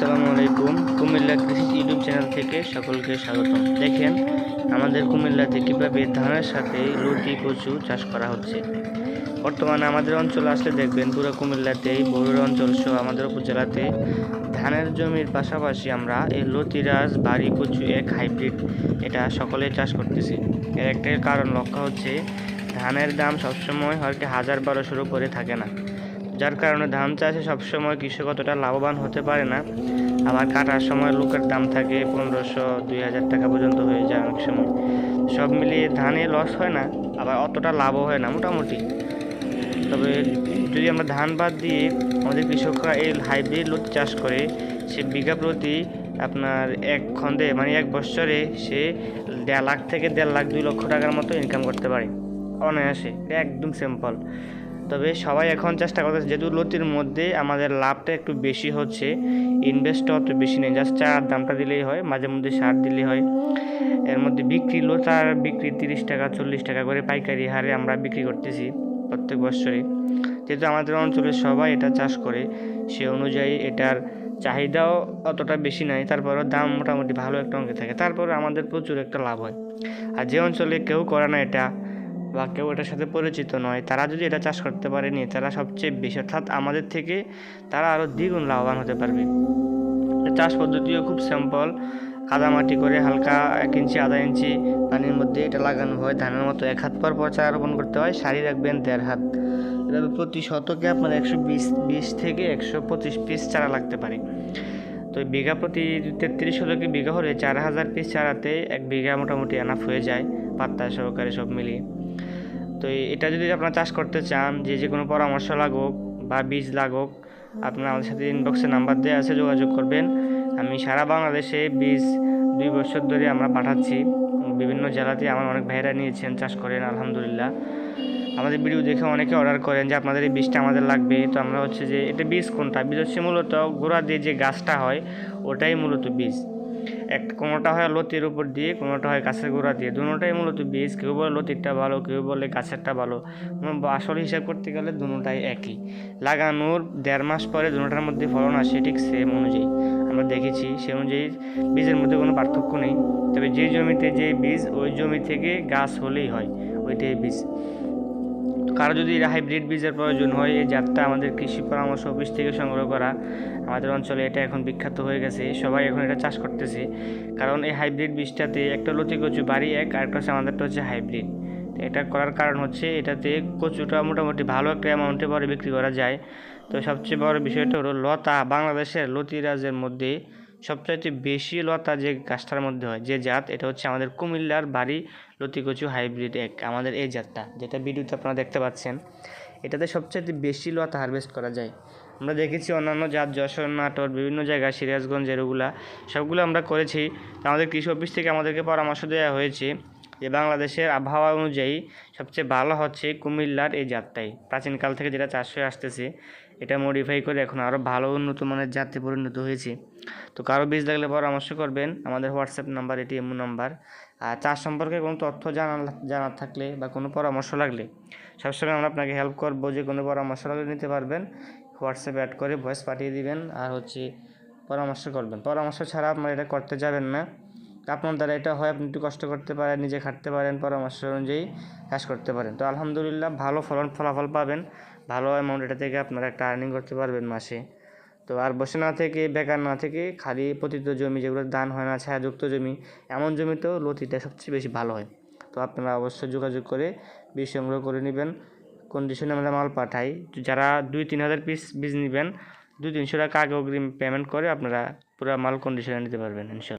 আসসালামু আলাইকুম। কুমিল্লা কৃষি ইউটিউব চ্যানেল থেকে সকলকে স্বাগতম। দেখেন, আমাদের কুমিল্লাতে কীভাবে ধানের সাথে লতি কচু চাষ করা হচ্ছে। বর্তমানে আমাদের অঞ্চলে আসলে দেখবেন, পুরো কুমিল্লাতেই বড়ুর অঞ্চল সহ আমাদের উপজেলাতে ধানের জমির পাশাপাশি আমরা এই লতিরাজ বাড়ি, কচু এক হাইব্রিড এটা সকলে চাষ করতেছি। এর একটাই কারণ লক্ষ্য হচ্ছে ধানের দাম সবসময় হয়তো হাজার বারোশোর উপরে থাকে না। যার কারণে ধান চাষে সবসময় কৃষক অতটা লাভবান হতে পারে না। আবার কাটার সময় লোকের দাম থাকে পনেরোশো, দুই হাজার টাকা পর্যন্ত হয়ে যায় অনেক সময়। সব মিলিয়ে ধানে লস হয় না, আবার অতটা লাভও হয় না মোটামুটি। তবে যদি আমরা ধান বাদ দিয়ে আমাদের কৃষকরা এই হাইব্রিড লোক চাষ করে, সে বিঘা প্রতি আপনার এক খন্দে মানে এক বছরে সে দেড় লাখ থেকে দেড় লাখ, দুই লক্ষ টাকার মতো ইনকাম করতে পারে। অনায়াসে, একদম সিম্পল তবে সবাই এখন চেষ্টা করতেছে, যেহেতু লতির মধ্যে আমাদের লাভটা একটু বেশি হচ্ছে ইনভেস্টটা অত বেশি নেই জাস্ট চার দামটা দিলেই হয়, মাঝে মধ্যে সার দিলেই হয়। এর মধ্যে বিক্রি, লোতার বিক্রি তিরিশ টাকা, চল্লিশ টাকা করে পাইকারি হারে আমরা বিক্রি করতেছি প্রত্যেক বছরে যেহেতু আমাদের অঞ্চলে সবাই এটা চাষ করে, সে অনুযায়ী এটার চাহিদাও অতটা বেশি নাই, তারপরেও দাম মোটামুটি ভালো একটা অঙ্কে থাকে তারপরে আমাদের প্রচুর একটা লাভ হয়। আর যে অঞ্চলে কেউ করে না এটা বা কেউ এটার সাথে পরিচিত নয়, তারা যদি এটা চাষ করতে পারেনি, তারা সবচেয়ে বেশি, অর্থাৎ আমাদের থেকে তারা আরও দ্বিগুণ লাভবান হতে পারবে। চাষ পদ্ধতিও খুব সিম্পল কাদামাটি করে হালকা এক ইঞ্চি, আধা ইঞ্চি পানির মধ্যে এটা লাগানো হয়। ধানের মতো এক হাত পর চারা রোপণ করতে হয়, সারি রাখবেন দেড় হাত। এভাবে প্রতি শতকে আপনার একশো বিশ বিশ থেকে একশো পঁচিশ পিস চারা লাগতে পারে। তো বিঘা প্রতি তেত্রিশ শতকে বিঘা হলে চার হাজার পিস চারাতে এক বিঘা মোটামুটি আনাফ হয়ে যায়। পাত্তা সহকারে সব মিলিয়ে। তো এটা যদি আপনারা চাষ করতে চান, যে যে কোনো পরামর্শ লাগুক বা বীজ লাগুক, আপনারা আমাদের সাথে ইনবক্সে নাম্বার দেওয়া আছে, যোগাযোগ করবেন। আমি সারা বাংলাদেশে বীজ দুই বছর ধরে আমরা পাঠাচ্ছি। বিভিন্ন জেলাতে আমার অনেক ভাইরা নিয়েছেন, চাষ করেন, আলহামদুলিল্লাহ। আমাদের ভিডিও দেখে অনেকে অর্ডার করেন যে আপনাদের এই বীজটা আমাদের লাগবে। তো আমরা হচ্ছে যে, এটা বীজ কোনটা? বীজ হচ্ছে মূলত গোড়া দিয়ে যে গাছটা হয়, ওটাই মূলত বীজ। এক কোনোটা হয় লতির উপর দিয়ে, কোনোটা হয় গাছের গোড়া দিয়ে। দুটোটাই মূলত বীজ, কেউ বলে লতিরটা ভালো, কেউ বলে গাছেরটা ভালো। আসল হিসাব করতে গেলে দুটোটাই একই। লাগানোর দেড় মাস পরে দুটোটার মধ্যে ফলন আসে ঠিক সেম অনুযায়ী। আমরা দেখেছি সে অনুযায়ী বীজের মধ্যে কোনো পার্থক্য নেই। তবে যে জমিতে যে বীজ, ওই জমি থেকে গাছ হলেই হয়, ওইটাই বীজ। কারও যদি হাইব্রিড বীজের প্রয়োজন হয়, এই জাতটা আমাদের কৃষি পরামর্শ অফিস থেকে সংগ্রহ করা, আমাদের অঞ্চলে এটা এখন বিখ্যাত হয়ে গেছে, সবাই এখন এটা চাষ করতেছে। কারণ এই হাইব্রিড বীজটাতে একটা লতি কচু, বাড়ি এক, আর একটা হচ্ছে আমাদেরটা হচ্ছে হাইব্রিড এটা করার কারণ হচ্ছে এটাতে কচুটা মোটামুটি ভালো একটা অ্যামাউন্টে পরে বিক্রি করা যায়। তো সবচেয়ে বড় বিষয়টা হলো লতা, বাংলাদেশের লতিরাজের মধ্যে সবচাইতে বেশি লতা যে গাছটার মধ্যে হয়, যে জাত, এটা হচ্ছে আমাদের কুমিল্লার বাড়ি লতিকচু হাইব্রিড এক আমাদের এই জাতটা, যেটা ভিডিওতে আপনারা দেখতে পাচ্ছেন। এটাতে সবচাইতে বেশি লতা হারভেস্ট করা যায়। আমরা দেখেছি অন্যান্য জাত, যশোর, নাটোর, বিভিন্ন জায়গায়, সিরাজগঞ্জ, এরগুলা, সবগুলো আমরা করেছি। আমাদের কৃষি অফিস থেকে আমাদেরকে পরামর্শ দেওয়া হয়েছে যে বাংলাদেশের আবহাওয়া অনুযায়ী সবচেয়ে ভালো হচ্ছে কুমিল্লার এই জাতটাই। প্রাচীনকাল থেকে যেটা চাষ হয়ে আসতেছে, এটা মডিফাই করে এখন আরও ভালো উন্নত মানের জাতে পরিণত হয়েছে। তো কারও বীজ লাগলে পরামর্শ করবেন। আমাদের হোয়াটসঅ্যাপ নাম্বার এটি এমন নাম্বার। আর চাষ সম্পর্কে কোনো তথ্য জানা, জানার থাকলে বা কোনো পরামর্শ লাগলে সবসময় আমরা আপনাকে হেল্প করব যে কোনো পরামর্শ লাগলে নিতে পারবেন। হোয়াটসঅ্যাপে অ্যাড করে ভয়েস পাঠিয়ে দিবেন আর হচ্ছে পরামর্শ করবেন। পরামর্শ ছাড়া আপনারা এটা করতে যাবেন না। আপনার দ্বারা এটা হয়, আপনি একটু কষ্ট করতে পারেন, নিজে খাটতে পারেন, পরামর্শ অনুযায়ী চাষ করতে পারেন। তো আলহামদুলিল্লাহ ভালো ফলন, ফলাফল পাবেন। ভালো অ্যামাউন্ট এটা থেকে আপনারা একটা আর্নিং করতে পারবেন মাসে। তো আর বসে না থেকে, বেকার না থেকে খালি পতিত জমি যেগুলো দান হয় না, ছায়াযুক্ত জমি, এমন জমিতেও লতিটা সবচেয়ে বেশি ভালো হয়। তো আপনারা অবশ্যই যোগাযোগ করে বীজ সংগ্রহ করে নেবেন। কন্ডিশনে আমরা মাল পাঠাই। যারা দুই তিন হাজার পিস বীজ নেবেন, দুই তিনশো টাকা আগে অগ্রিম পেমেন্ট করে আপনারা পুরো মাল কন্ডিশনে নিতে পারবেন, ইনশাল্লাহ।